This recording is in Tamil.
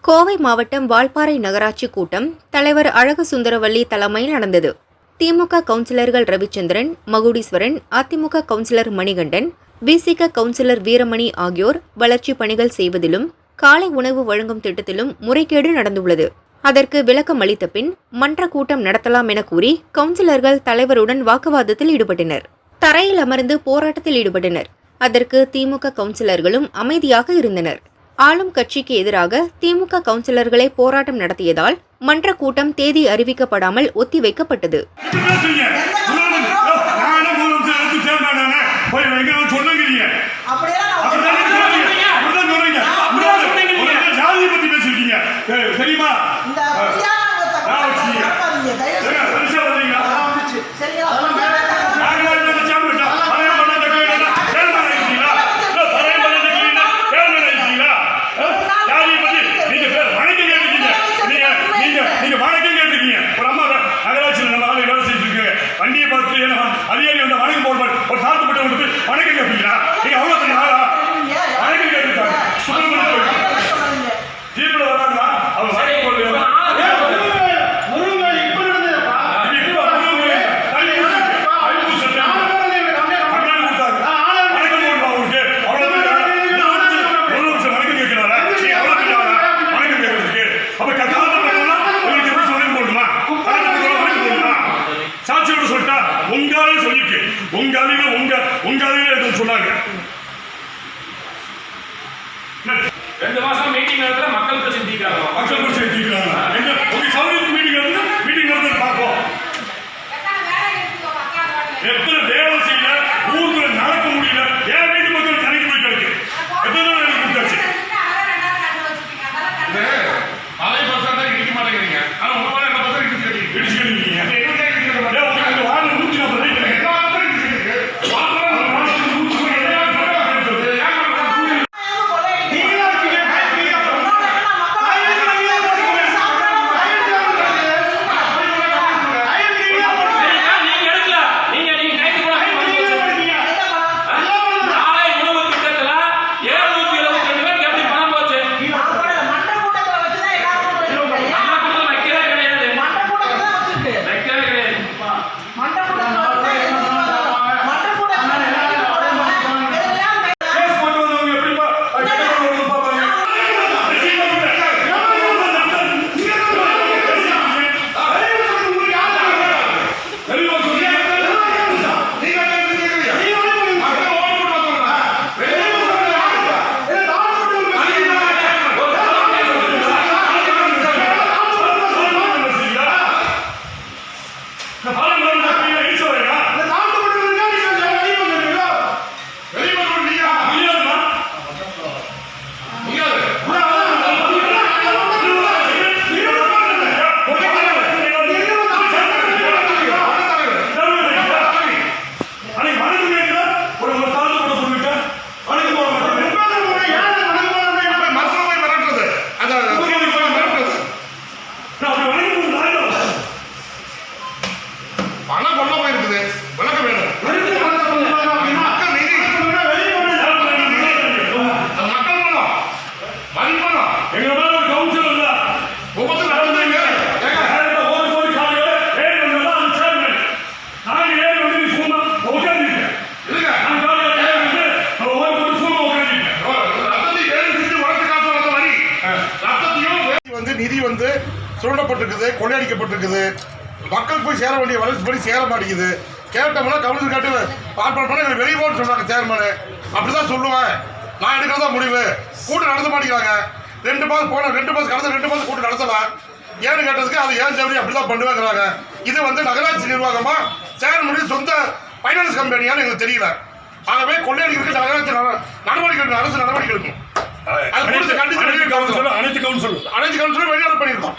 கோவை மாவட்டம் வால்பாறை நகராட்சி கூட்டம் தலைவர் அழகு சுந்தரவல்லி தலைமையில் நடந்தது. திமுக கவுன்சிலர்கள் ரவிச்சந்திரன் மகுடீஸ்வரன் அதிமுக கவுன்சிலர் மணிகண்டன் விசிக கவுன்சிலர் வீரமணி ஆகியோர் வளர்ச்சி பணிகள் செய்வதிலும் காலை உணவு வழங்கும் திட்டத்திலும் முறைகேடு நடந்துள்ளது. அதற்கு விளக்கம் அளித்த பின் மன்ற கூட்டம் நடத்தலாம் என கூறி கவுன்சிலர்கள் தலைவருடன் வாக்குவாதத்தில் ஈடுபட்டனர். தரையில் அமர்ந்து போராட்டத்தில் ஈடுபட்டனர். அதற்கு திமுக கவுன்சிலர்களும் அமைதியாக இருந்தனர். ஆளும் கட்சிக்கு எதிராக திமுக கவுன்சிலர்களை போராட்டம் நடத்தியதால் மன்ற கூட்டம் தேதி அறிவிக்கப்படாமல் ஒத்திவைக்கப்பட்டது. சாட்சியோட சொல்லிட்டா உங்க ஆளு சொல்லிருக்கு உங்க ஆளுங்க உங்க உங்க ஆளுங்க எதுவும் சொன்னாங்க. ரெண்டு மாசம் நிதி வந்து சுரண்டப்பட்டிருக்குது கொள்ளையடிக்கப்பட்டிருக்குது. மக்களுக்கு போய் சேர வேண்டிய வளர்ச்சி வளர்ச்சிப்படி சேர மாட்டேங்குது. கேட்டோம்னா கவுன்சில் கேட்டு பார்ப்பேன் பண்ண எங்களுக்கு வெளியே போகணும்னு சொன்னாங்க சேர்மனு அப்படிதான் சொல்லுவேன். நான் எடுக்கிறதா முடிவு. கூட்டம் நடத்த மாட்டேங்கிறாங்க. ரெண்டு மாதம் போன ரெண்டு மாதம் கடந்த ரெண்டு மாதம் கூட்டம் நடத்தலாம். ஏன்னு கேட்டதுக்கு அது ஏன் சரி அப்படி தான் பண்ணுவாங்கிறாங்க. இது வந்து நகராட்சி நிர்வாகமாக சேர்மனுடைய சொந்த ஃபைனான்ஸ் கம்பெனியான்னு எங்களுக்கு தெரியல. ஆகவே கொள்ளையடிக்கிறதுக்கு நகராட்சி நடவடிக்கை அரசு நடவடிக்கை எடுக்கும் அனைத்து கவுன்சிலும் அனைத்து கவுன்சிலும் வெளிநடப்பு பண்ணியிருக்கோம்.